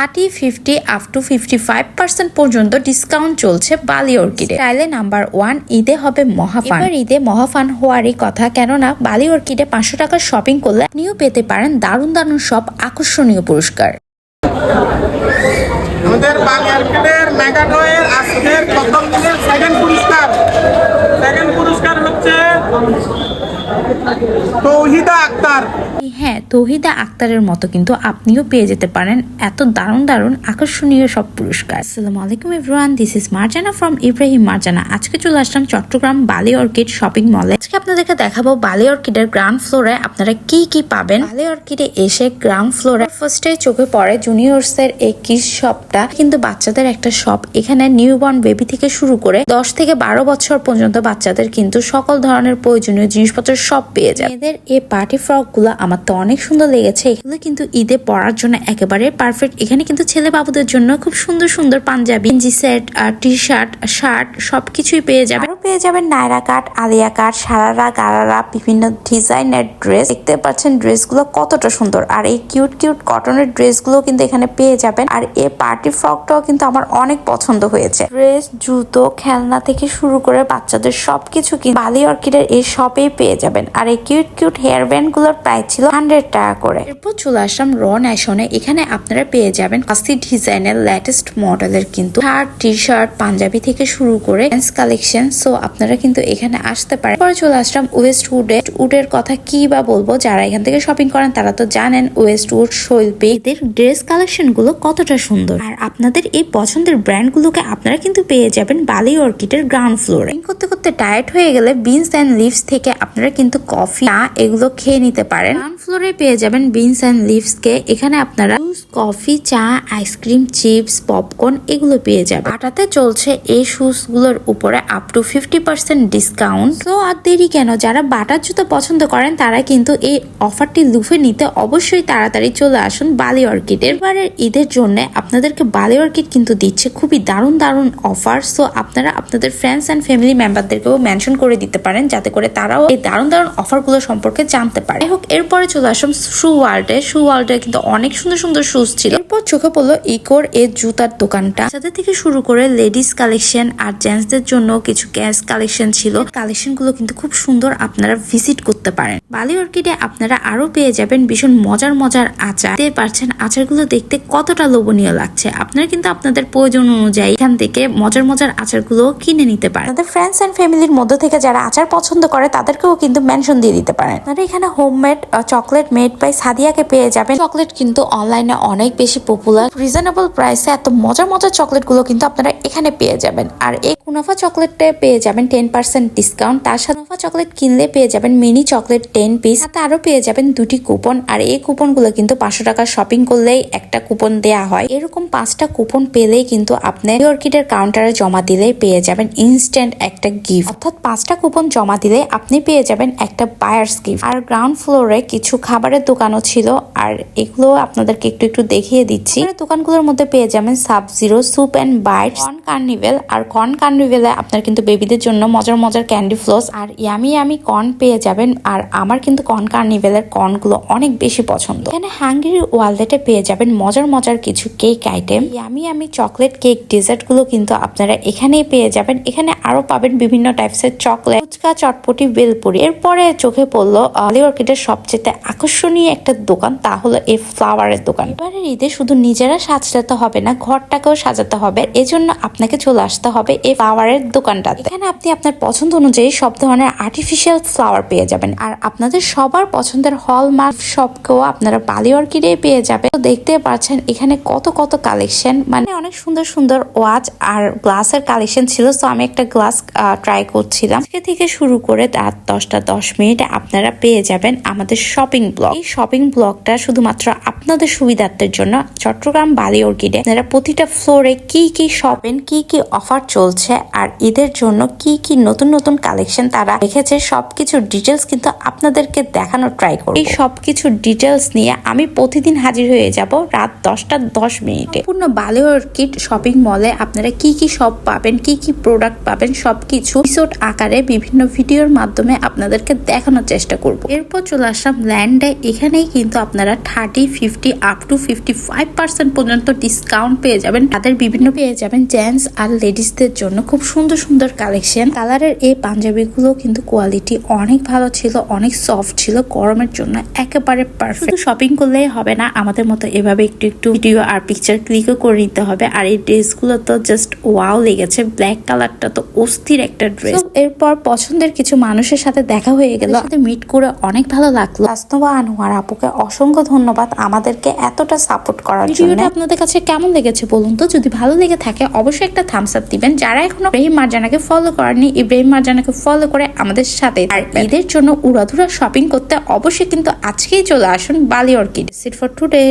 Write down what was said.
Thirty fifty up to fifty five percent পর্যন্ত discount চলছে Bali অর্কিডে। স্টাইলে নাম্বার ওয়ান ঈদে হবে মহাফান। এবার ঈদে মহাফান হওয়ারই কথা কেননা বালি অর্কিডে পাঁচশো টাকার শপিং করলে আপনিও পেতে পারেন দারুণ দারুণ সব আকর্ষণীয় পুরস্কার। আমাদের বালি মার্কেটের মেগাডয়ের আজকের প্রথম দিনের সেকেন্ড পুরস্কার। সেকেন্ড পুরস্কার হচ্ছে হ্যাঁ তৌহিদা আক্তারের মতো কিন্তু আপনিও পেয়ে যেতে পারেন এত দারুণ দারুণ আকর্ষণীয় সব পুরস্কার। আসসালামু আলাইকুম everyone this is Marjana from Ibrahim Marjana আজকে চলে আসলাম চট্টগ্রাম বালি অর্কিড শপিং মলে। আজকে আপনাদেরকে দেখাবো বালি অর্কিডের গ্রাউন্ড ফ্লোরে আপনারা কি কি পাবেন। বালি অর্কিডে এসে গ্রাউন্ড ফ্লোরে ফার্স্টে চোখে পড়ে জুনিয়র্স এর এই কিস শপটা কিন্তু বাচ্চাদের একটা শপ এখানে নিউবর্ন বেবি থেকে শুরু করে দশ থেকে বারো বছর পর্যন্ত বাচ্চাদের কিন্তু সকল ধরনের প্রয়োজনীয় জিনিসপত্র সব পেয়ে যায় এদের এই পার্টি ফ্রকগুলো আমার তো অনেক সুন্দর লেগেছে। এগুলো কিন্তু ঈদে পড়ার জন্য একেবারে পারফেক্ট এখানে কিন্তু ছেলে বাবুদের জন্য খুব সুন্দর সুন্দর পাঞ্জাবি জি সেট আর টি শার্ট শার্ট সবকিছুই পেয়ে যাবে। পেয়ে যাবেন নায়রা কাট, আলিয়া কাট, সারারা, গারারা, বিভিন্ন ডিজাইনের ড্রেস। দেখতে পাচ্ছেন ড্রেসগুলো কতটা সুন্দর। আর এই কিউট কিউট কটনের ড্রেসগুলো কিন্তু এখানে পেয়ে যাবেন। আর এই পার্টি ফ্রকটাও কিন্তু আমার অনেক পছন্দ হয়েছে। ড্রেস, জুতো, খেলনা থেকে শুরু করে বাচ্চাদের সবকিছু কিন্তু বালি অর্কিডের এই শপেই পেয়ে যাবেন। আর এই কিউট কিউট হেয়ার ব্যান্ডগুলোর প্রাইস ছিল হান্ড্রেড টাকা করে। এরপর চলে আসলাম র ন্যাশনে। এখানে আপনারা পেয়ে যাবেন কাসি ডিজাইনের লেটেস্ট মডেলের কিন্তু শার্ট টি শার্ট পাঞ্জাবি থেকে শুরু করে কালেকশন সো আপনারা কিন্তু এখানে আসতে পারেন। পরে চলে আসলাম ওয়েস্ট উডে উডের কথা কি বা বলব? যারা এখান থেকে শপিং করেন, তারা তো জানেন ওয়েস্ট উড শৈল্পী এদের ড্রেস কালেকশনগুলো কতটা সুন্দর। আর আপনাদের এই পছন্দের ব্র্যান্ড গুলোকে আপনারা কিন্তু পেয়ে যাবেন বালি অর্কিডের গ্রাউন্ড ফ্লোরে করতে করতে টায়ার্ড হয়ে গেলে বিনস অ্যান্ড লিভস থেকে আপনারা কিন্তু কফি চা এগুলো খেয়ে নিতে পারেন। গ্রাউন্ড ফ্লোরে পেয়ে যাবেন বিনস অ্যান্ড লিভস কে এখানে আপনারা কফি, চা, আইসক্রিম, চিপস, পপকর্ন এগুলো পেয়ে যাবেন আটাতে চলছে এই শুজগুলোর উপরে up to fifty percent discount তো আর দেরি কেন? যারা বাটার জুতো পছন্দ করেন, তারা কিন্তু এই অফারটি লুফে নিতে অবশ্যই তাড়াতাড়ি চলে আসুন বালি অর্কিড। এবারের ঈদের জন্য আপনাদেরকে বালি অর্কিড কিন্তু দিচ্ছে খুবই দারুণ দারুণ অফার সো আপনারা আপনাদের ফ্রেন্ডস অ্যান্ড ফ্যামিলি মেম্বারদেরকেও মেনশন করে দিতে পারেন, যাতে করে তারাও এই দারুণ দারুণ অফারগুলো সম্পর্কে জানতে পারে। হোক, এরপরে চলে আসুন শু ওয়ার্ল্ডে শু ওয়ার্ল্ডে কিন্তু অনেক সুন্দর সুন্দর শুজ ছিল। এরপর চোখে পড়ল ইকোর এর জুতার দোকানটা। যাদের থেকে শুরু করে লেডিস কালেকশন আর জেন্টসদের জন্য কিছু ক্যাশ কালেকশন ছিল। কালেকশনগুলো কিন্তু খুব সুন্দর আপনারা ভিজিট করতে পারেন। বালি অর্কিডে আপনারা আরও পেয়ে যাবেন ভীষণ মজার মজার আচার। দেখতে পারছেন আচারগুলো দেখতে কতটা লোভনীয় লাগছে। আপনারা কিন্তু আপনাদের প্রয়োজন অনুযায়ী এখান থেকে মজার মজার আচারগুলো কিনে নিতে পারেন। তাদের ফ্রেন্ডস এন্ড ফ্যামিলির মধ্যে থেকে যারা আচার পছন্দ করে, তাদেরকেও কিন্তু মেনশন দিয়ে দিতে পারেন। আপনারা এখানে হোমমেড চকলেট মেড বাই সাদিয়াকে পেয়ে যাবেন। চকলেট কিন্তু অনলাইনে অনেক বেশি পপুলার রিজনেবল প্রাইসে এত মজার মজার চকলেটগুলো কিন্তু আপনারা এখানে পেয়ে যাবেন। আর এই কুনাফা চকলেটে পেয়ে যাবেন টেন পার্সেন্ট ডিসকাউন্ট তার সাথে কুনাফা চকলেট কিনলে পেয়ে যাবেন মিনি চকলেট টেন পিস সাথে আরও পেয়ে যাবেন দুটি কুপন আর এই কুপনগুলো কিন্তু পাঁচশো টাকা শপিং করলেই একটা কুপন দেয়া হয়। এরকম পাঁচটা কুপন পেলেই কিন্তু আপনি অর্কিডের কাউন্টারে জমা দিলেই পেয়ে যাবেন ইনস্ট্যান্ট একটা গিফট অর্থাৎ পাঁচটা কুপন জমা দিলে আপনি পেয়ে যাবেন একটা বায়ার্স গিফট আর গ্রাউন্ড ফ্লোরে কিছু খাবারের দোকানও ছিল। আর এগুলো আপনাদেরকে একটু একটু দেখিয়ে দিচ্ছি। দোকানগুলোর মধ্যে পেয়ে যাবেন sub zero soup and bite corn carnival R corn কার্নিভেলে আপনার কিন্তু বেবিদের জন্য মজার মজার ক্যান্ডি ফ্লোস আর ইয়ামি ইয়ামি কর্ন পেয়ে যাবেন, আর আমার কিন্তু কর্ন কার্নিভেলের কর্নগুলো অনেক বেশি পছন্দ। এখানে হাঙ্গেরি ওয়ালডেটে পেয়ে যাবেন মজার মজার কিছু cake item yummy yummy chocolate cake ডেজার্টগুলো কিন্তু আপনারা এখানেই পেয়ে যাবেন। এখানে আরও পাবেন বিভিন্ন টাইপস এর চকলেট ফুচকা, চটপটি, বেলপুরি। এরপরে চোখে পড়ল অলি সবচেয়ে আকর্ষণীয় একটা দোকান, তা হলো এই ফ্লাওয়ারের দোকান। এবারের ঈদে শুধু নিজেরা সাজাতে হবে না, ঘরটাকেও সাজাতে হবে। এজন্য আপনাকে চলে আসতে হবে এই ফ্লাওয়ারের দোকানটাতে। এখানে আপনি আপনার পছন্দ অনুযায়ী সব ধরনের আর্টিফিশিয়াল ফ্লাওয়ার পেয়ে যাবেন। আর আপনাদের সবার পছন্দের হলমার্ক শপকেও আপনারা বালি অর্কিডে পেয়ে যাবেন। তো দেখতে পাচ্ছেন, এখানে কত কত কালেকশন মানে অনেক সুন্দর সুন্দর ওয়াচ আর গ্লাসের কালেকশন ছিল তো আমি একটা গ্লাস ট্রাই করছিলাম। আজকে থেকে শুরু করে রাত দশটা দশ মিনিটে আপনারা পেয়ে যাবেন আমাদের শপিং ব্লগ এই শপিং ব্লগটা শুধুমাত্র আপনাদের সুবিধার্থের জন্য চট্টগ্রাম বালি অর্কিডে আপনারা প্রতিটা ফ্লোরে কি কি শপেন কি কি অফার চলছে, আর ঈদের জন্য কি কি নতুন নতুন কালেকশন তারা রেখেছে, সবকিছু ডিটেলস কিন্তু আপনাদেরকে দেখানোর ট্রাই করব। এই সবকিছু ডিটেলস নিয়ে আমি প্রতিদিন হাজির হয়ে যাব রাত দশটা দশ মিনিটে। পূর্ণ বালি অর্কিড শপিং মলে আপনারা কি কি সব পাবেন, কি কি প্রোডাক্ট পাবেন, সবকিছু এপিসোড আকারে বিভিন্ন ভিডিওর মাধ্যমে আপনাদেরকে দেখানোর চেষ্টা করব। এরপর চলে আসলাম ল্যান্ডে এখানেই কিন্তু আপনারা thirty fifty up to fifty five percent পর্যন্ত ডিসকাউন্ট পেয়ে যাবেন। তাদের বিভিন্ন পেয়ে যাবেন জেন্টস আর লেডিসদের জন্য খুব সুন্দর সুন্দর কালেকশন কালারের এই পাঞ্জাবিগুলো কিন্তু কোয়ালিটি অনেক ভালো ছিল অনেক সফট ছিল গরমের জন্য একেবারে পারফেক্ট শপিং করলেই হবে না আমাদের মতো এভাবে একটু একটু ভিডিও আর পিকচার ক্লিকও করে নিতে হবে। আর এই ড্রেসগুলো তো জাস্ট ওয়াও লেগেছে ব্ল্যাক কালারটা তো অস্থির একটা ড্রেস এরপর পছন্দের কিছু মানুষের সাথে দেখা হয়ে গেল। মিট করে অনেক ভালো লাগল। বাস্তবা আনোয়ার আপুকে অসংখ্য ধন্যবাদ। আমাদেরকে এতটা সাপোর্ট করার জন্য। ভিডিওটা আপনাদের কাছে কেমন লেগেছে বলুন তো? যদি ভালো লেগে থাকে অবশ্যই একটা থামস আপ দিবেন। যারা এখনও ইব্রাহিম মারজানাকে ফলো করেননি ইব্রাহিম মারজানাকে ফলো করে আমাদের সাথে আর ঈদের জন্য উড়াধুরা শপিং করতে অবশ্যই কিন্তু আজকেই চলে আসুন বালি অর্কিড সিট ফর টুডে.